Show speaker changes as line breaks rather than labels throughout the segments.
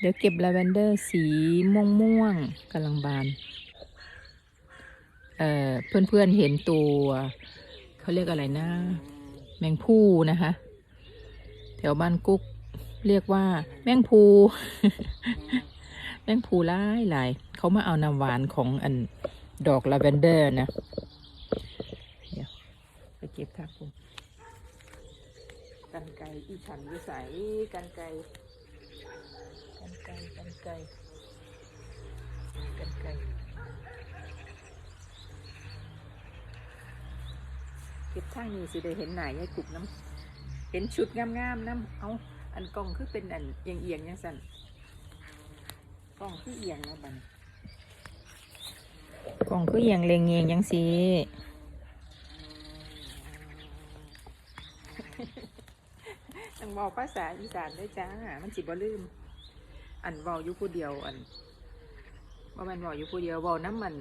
เดี๋ยวเก็บลาเวนเดอร์สีม่วงม่วงๆกำลังบาน เอ่อเพื่อนๆเห็นตัว เขาเรียกอะไรนะ แมงผู้นะคะ แถวบ้านกุ๊กเรียกว่า แมงภู แมงภูหลายหลายเขามาเอาน้ำหวานของอันดอกลาเวนเดอร์นะ เดี๋ยวไปเก็บครับผมกันไกรอีฉันวิสัยกันไกรกัน ไกรกันไกรกันไกรเก็บทางนี้สิได้เห็นหนายายกุกน้ำเห็นชุดงามๆน้ำเอาอันกล้องคือเป็นอันเอียงเอียงๆยังสั่นกล้องคือเอียงแล้วบันกล้องคือเอียงเลงเอียงยังสิต้องบอกภาษาอีสานด้วยจ้า มันจิบ่ลืม อันเว้าอยู่ผู้เดียวอันว่ามันเว้าอยู่ผู้เดียวเว้าน้ำมัน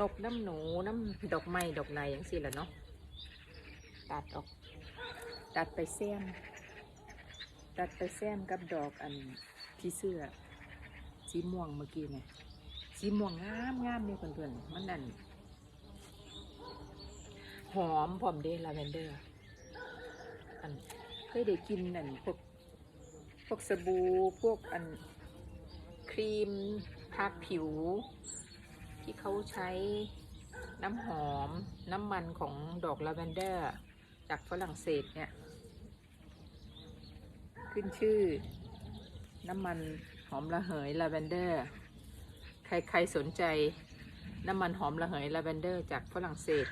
นกน้ำหนูน้ำดอกไม้ดอกไนอย่างสิแหละเนาะตัดออก ตัดไปแซมตัดไปแซมกับดอกอันพี่เสื้อสีม่วงเมื่อกี้ไงสีม่วงงามงามเนี่ยเพื่อนๆมันนั่นหอมพร้อมเดลาเวนเดอร์อันเคยได้กินอันพวก วกสบู่พวกอันครีมทาผิว ที่เขาใช้น้ำหอมน้ำมันของดอกลาเวนเดอร์ จากฝรั่งเศสเนี่ย ขึ้นชื่อ น้ำมันหอมระเหยลาเวนเดอร์ ใครๆสนใจน้ำมันหอมระเหยลาเวนเดอร์จากฝรั่งเศส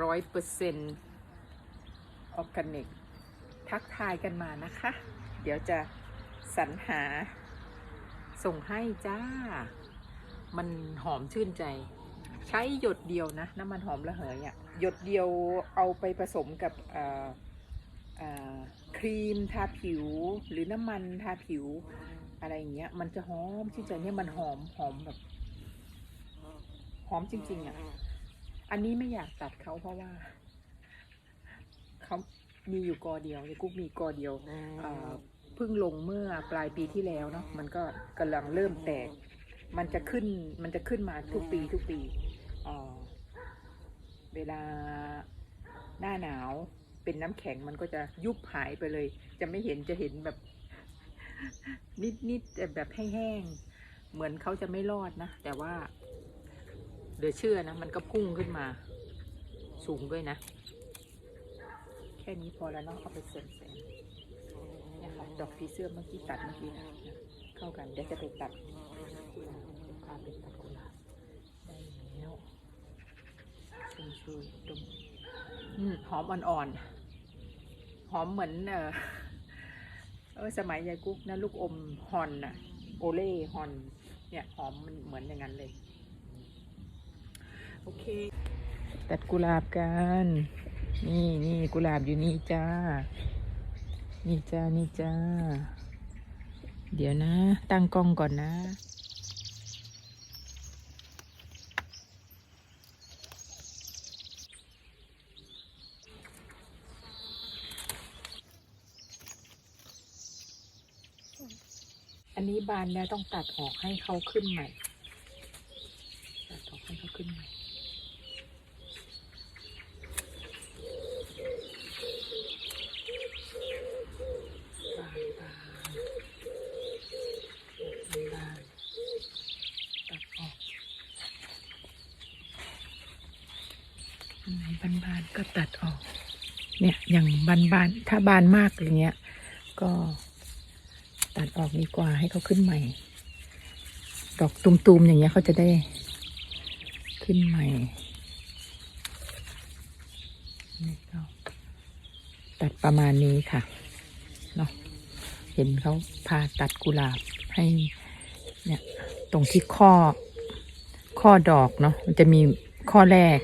ร้อยเปอร์เซ็นต์ออร์แกนิก ทักทายกันมานะคะ เดี๋ยวจะสรรหาส่งให้จ้า มันหอมชื่นใจ ใช้หยดเดียวนะ น้ำมันหอมระเหยอะ่ะหยดเดียวเอาไปผสมกับครีมทาผิวหรือน้ำมันทาผิวอะไรอย่างเงี้ย มันจะหอมชื่นใจเนี่ยมันหอมหอมแบบหอมจริง ๆอะ่ะ อันนี้ไม่อยากตัดเขาเพราะว่า มีอยู่กอเดียวในกุ๊กมีกอเดียวเอ่อเพิ่งลงเมื่อปลายปีที่แล้วเนาะมันก็กำลังเริ่มแตก มันจะขึ้นมันจะขึ้นมาทุกปีทุกปีเอ่อเวลาหน้าหนาวเป็นน้ำแข็งมันก็จะยุบหายไปเลย จะไม่เห็นจะเห็นแบบ นิดนิดๆแบบแห้งๆเหมือนเขาจะไม่รอดนะ แต่ว่าเหลือเชื่อนะ มันก็พุ่งขึ้นมา สูงด้วยนะแค่นี้พอแล้วเนาะเอาไปเสริมแสงเนี่ยค่ะดอกผีเสื้อเมื่อกี้ตัดเมื่อกี้นะเข้ากันเดี๋ยวจะไปตัดกุหลาบเดี๋ยวพาไปตัดกุหลาบได้แล้วชมชูดมอืมหอมอ่อนๆหอมเหมือนเออเออสมัยยายกุ๊กนะลูกอมฮอนน่ะโอเล่ฮอน เนี่ยหอมมันเหมือนอย่างนั้นเลย โอเค ตัดกุหลาบกัน นี่นี่กุหลาบอยู่นี่จ้า นี่จ้า นี่จ้า เดี๋ยวนะ ตั้งกล้องก่อนนะ อันนี้บานแล้วต้องตัดออกให้เขาขึ้นใหม่ ตัดออกให้เขาขึ้นใหม่ บานบานบานตัดออกอันไหน บานบานก็ตัดออก เนี่ยอย่างบานบานถ้าบานมากอย่างเงี้ย ก็ตัดออกดีกว่าให้เขาขึ้นใหม่ ดอกตุมๆอย่างเงี้ยเขาจะได้ขึ้นใหม่นี่ก็ตัดประมาณนี้ค่ะเนาะเห็นเขาพาตัดกุหลาบให้เนี่ยตรงที่ข้อข้อดอกเนาะมันจะมีข้อแรก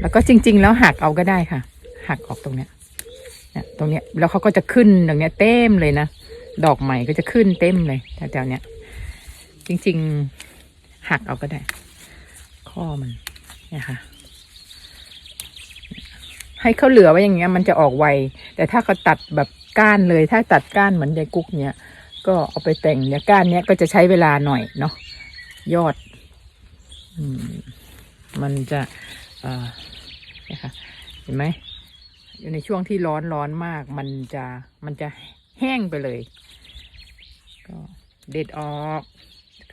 แล้วก็จริง ๆ แล้วหักเอาก็ได้ค่ะ หักออกตรงเนี้ยเนี่ยตรงเนี้ยแล้วเขาก็จะขึ้นตรงเนี้ยเต็มเลยนะดอกใหม่ก็จะขึ้นเต็มเลยแถวๆเนี้ยจริง ๆ หักเอาก็ได้ ข้อมันเนี่ยค่ะ ให้เขาเหลือไว้อย่างเงี้ย มันจะออกไวแต่ถ้าเขาตัดแบบก้านเลย ถ้าตัดก้านเหมือนยายกุ๊กเนี้ยก็เอาไปแต่งเนี่ยก้านเนี้ยก็จะใช้เวลาหน่อยเนาะยอด อืม มันจะ เอ่อ นี่ยค่ะเห็นไหมอยู่ในช่วงที่ร้อนร้อนมากมันจะมันจะแห้งไปเลย ก็เด็ดออก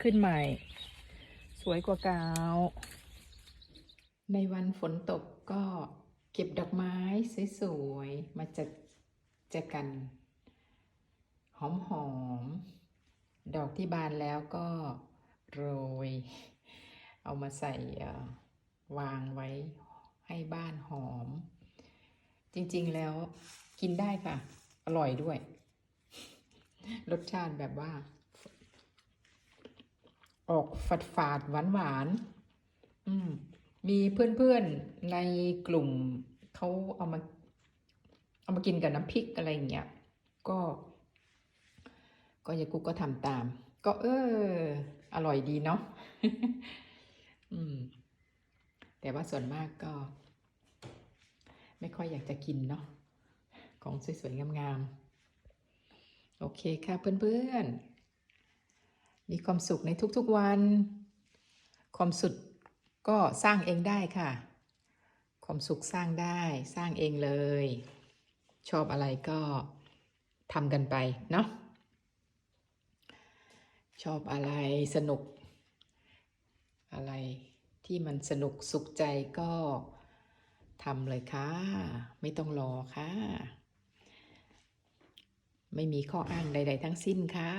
ขึ้นใหม่ สวยกว่าเก่าในวันฝนตกก็เก็บดอกไม้สวยๆมาจัดแจกันหอมหอมๆดอกที่บานแล้วก็โรย เอามาใส่วางไว้ ให้บ้านหอม จริงๆแล้วกินได้ค่ะ อร่อยด้วย รสชาติแบบว่า ออกฝาดฝาดหวานหวานอืมมีเพื่อนๆในกลุ่มเขาเอามาเอามากินกับน้ำพริกอะไรอย่างเงี้ย ก็ ก็ยากุก็ทำตาม ก็เออ อร่อยดีเนาะ อืม แต่ว่าส่วนมากก็ ไม่ค่อยอยากจะกินเนาะของสวยๆ งามๆ โอเคค่ะเพื่อนๆ มีความสุขในทุกๆวัน ความสุขก็สร้างเองได้ค่ะ ความสุขสร้างได้สร้างเองเลย ชอบอะไรก็ทำกันไปเนาะชอบอะไรสนุกอะไร ที่มันสนุกสุขใจก็ทำเลยค่ะ ไม่ต้องรอค่ะ ไม่มีข้ออ้างใด ๆ ทั้งสิ้นค่ะ